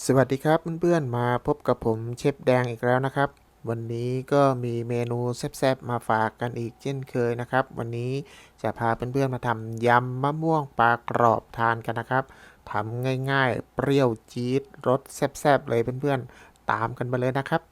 สวัสดีครับเพื่อนๆมาพบกับผมเชฟแดงอีกแล้วนะครับ วันนี้ก็มีเมนูแซ่บๆมาฝากกันอีกเช่นเคยนะครับ วันนี้จะพาเพื่อนๆมาทำยำมะม่วงปลากรอบทานกันนะครับทำง่ายๆ เปรี้ยวจี๊ดรสแซ่บๆเลยเพื่อนๆ ตามกันมาเลยนะครับ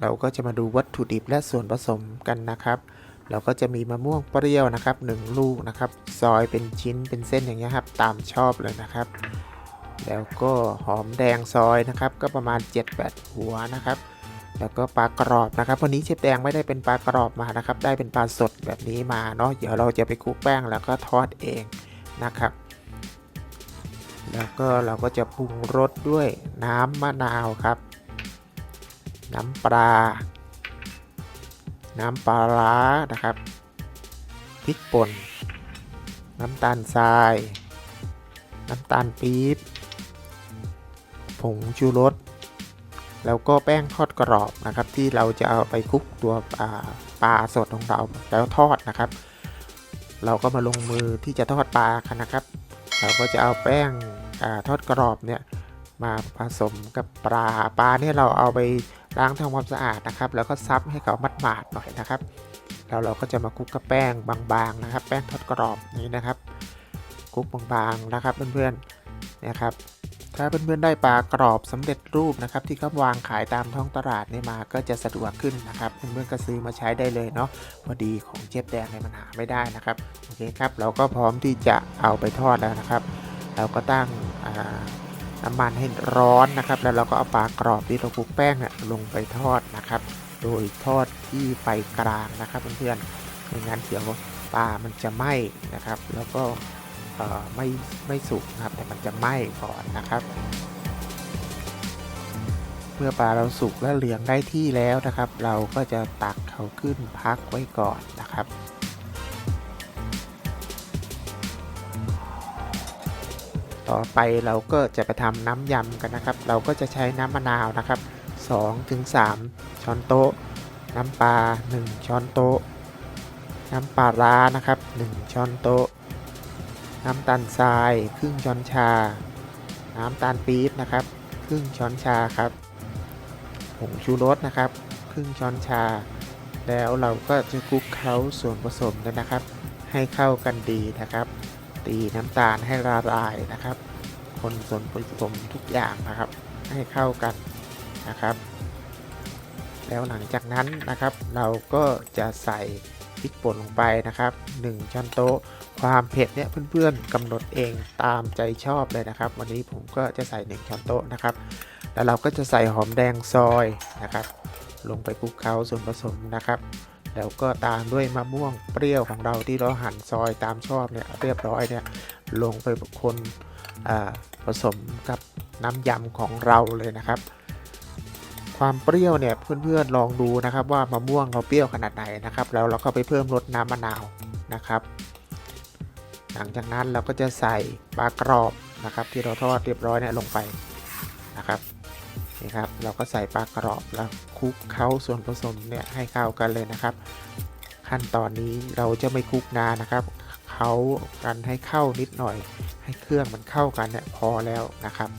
เราก็จะมาดูวัตถุดิบและส่วนผสมกันนะครับ เราก็จะมีมะม่วงเปรี้ยวนะครับ 1 ลูกนะครับ ซอยเป็นชิ้นเป็นเส้นอย่างเงี้ยครับ ตามชอบเลยนะครับ แล้วก็หอมแดงซอยนะครับ ก็ประมาณ 7-8 หัวนะครับ แล้วก็ปลากรอบนะครับ วันนี้เชฟแดงไม่ได้เป็นปลากรอบมานะครับ ได้เป็นปลาสดแบบนี้มาเนาะ เดี๋ยวเราจะไปคลุกแป้งแล้วก็ทอดเองนะครับแล้วก็เราก็จะปรุงรสด้วยน้ำมะนาวครับ น้ำปลา น้ำปลาร้านะครับ พริกป่น น้ำตาลทราย น้ำตาลปี๊บ ผงชูรส แล้วก็แป้งทอดกรอบนะครับ ที่เราจะเอาไปคลุกตัวปลาปลาสดของเราแล้วทอดนะครับ เราก็มาลงมือที่จะทอดปลากันนะครับ เราก็จะเอาแป้งอทอดกรอบเนี่ยมาผสมกับปลาปลาเนี่ยเราเอาไป ล้างทำความสะอาดนะครับ แล้วก็ซับให้เขามัดหมาดหน่อยนะครับแล้วเราก็จะมาคลุกกับแป้งบางๆนะครับ แป้งทอดกรอบนี้นะครับคลุกบางๆนะครับเพื่อนๆนะครับ ถ้าเพื่อนๆได้ปลากรอบสำเร็จรูปนะครับ ที่เขาวางขายตามท้องตลาดนี่มาก็จะสะดวกขึ้นนะครับเพื่อนๆก็ซื้อมาใช้ได้เลยเนาะพอดีของเจ็บแดงในมันหาไม่ได้นะครับโอเคครับ เราก็พร้อมที่จะเอาไปทอดแล้วนะครับ เราก็ตั้งอ่า น้ำมันให้ร้อนนะครับ แล้วเราก็เอาปลากรอบที่เราคลุกแป้งเนี่ยลงไปทอดนะครับ โดยทอดที่ไฟกลางนะครับเพื่อนๆไม่งั้นเดี๋ยวปลามันจะไหม้นะครับ แล้วก็ไม่ไม่สุกนะครับ แต่มันจะไหม้ก่อนนะครับ เมื่อปลาเราสุกและเหลืองได้ที่แล้วนะครับ เราก็จะตักเขาขึ้นพักไว้ก่อนนะครับ ต่อไปเราก็จะไปทำน้ำยำกันนะครับ เราก็จะใช้น้ำมะนาวนะครับ2ถึง3ช้อนโต๊ะ น้ำปลา 1 ช้อนโต๊ะ น้ำปลาร้านะครับ 1 ช้อนโต๊ะ น้ำตาลทรายครึ่งช้อนชา น้ำตาลปี๊บนะครับ ครึ่งช้อนชาครับผงชูรสนะครับ ครึ่งช้อนชา แล้วเราก็จะคลุกเคล้าส่วนผสมกันนะครับ ให้เข้ากันดีนะครับ ตีน้ำตาลให้ละลายนะครับ คนส่วนผสมทุกอย่างนะครับ ให้เข้ากันนะครับ แล้วหลังจากนั้นนะครับ เราก็จะใส่พริกป่นลงไปนะครับ 1 ช้อนโต๊ะ ความเผ็ดเนี่ยเพื่อนๆกำหนดเองตามใจชอบเลยนะครับ วันนี้ผมก็จะใส่ 1 ช้อนโต๊ะนะครับ แล้วเราก็จะใส่หอมแดงซอยนะครับ ลงไปคลุกเคล้าส่วนผสมนะครับ แล้วก็ตามด้วยมะม่วงเปรี้ยวของเราที่เราหั่นซอยตามชอบเนี่ยเรียบร้อยเนี่ยลงไปคนผสมกับน้ำยำของเราเลยนะครับ ความเปรี้ยวเนี่ยเพื่อนๆลองดูนะครับ ว่ามะม่วงเราเปรี้ยวขนาดไหนนะครับ แล้วเราก็ไปเพิ่มรสน้ำมะนาวนะครับ หลังจากนั้นเราก็จะใส่ปลากรอบนะครับ ที่เราทอดเรียบร้อยเนี่ยลงไปนะครับ นี่ครับเราก็ใส่ปลากรอบแล้วคลุกเคล้าส่วนผสมเนี่ยให้เข้ากันเลยนะครับ ขั้นตอนนี้เราจะไม่คลุกนานนะครับเคล้ากันให้เข้านิดหน่อย ให้เครื่องมันเข้ากันเนี่ยพอแล้วนะครับ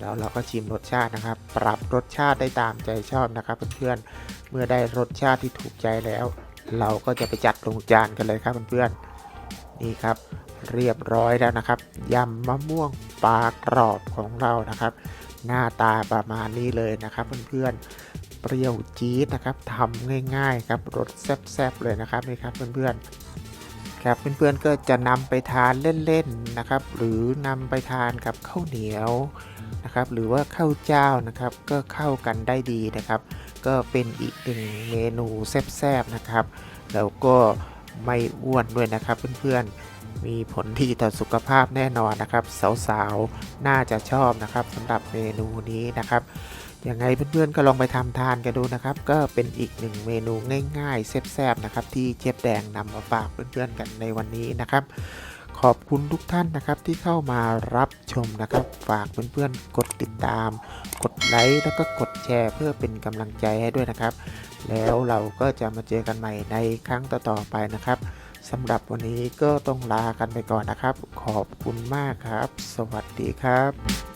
แล้วเราก็ชิมรสชาตินะครับ ปรับรสชาติได้ตามใจชอบนะครับเพื่อนๆเมื่อได้รสชาติที่ถูกใจแล้ว เราก็จะไปจัดลงจานกันเลยครับเพื่อนๆนี่ครับ เรียบร้อยแล้วนะครับยำมะม่วงปลากรอบของเรานะครับ หน้าตาประมาณนี้เลยนะครับเพื่อนๆ เปรี้ยวจี๊ดนะครับทำง่ายๆครับรสแซ่บๆเลยนะครับนี่ครับเพื่อนๆครับเพื่อนๆก็จะนำไปทานเล่นๆนะครับ หรือนำไปทานกับข้าวเหนียวนะครับหรือว่าข้าวเจ้านะครับก็เข้ากันได้ดีนะครับ ก็เป็นอีกหนึ่งเมนูแซ่บๆนะครับ แล้วก็ไม่อ้วนด้วยนะครับเพื่อนๆ มีผลดีต่อสุขภาพแน่นอนนะครับ สาวๆ น่าจะชอบนะครับสำหรับเมนูนี้นะครับยังไงเพื่อนๆก็ลองไปทำทานกันดูนะครับ ก็เป็นอีกหนึ่งเมนูง่ายๆแซ่บๆนะครับ ที่เชบแดงนำมาฝากเพื่อนๆกันในวันนี้นะครับ ขอบคุณทุกท่านนะครับที่เข้ามารับชมนะครับ ฝากเพื่อนๆกดติดตาม กดไลค์แล้วก็กดแชร์เพื่อเป็นกำลังใจให้ด้วยนะครับ แล้วเราก็จะมาเจอกันใหม่ในครั้งต่อๆไปนะครับ สำหรับวันนี้ก็ต้องลากันไปก่อนนะครับ ขอบคุณมากครับ สวัสดีครับ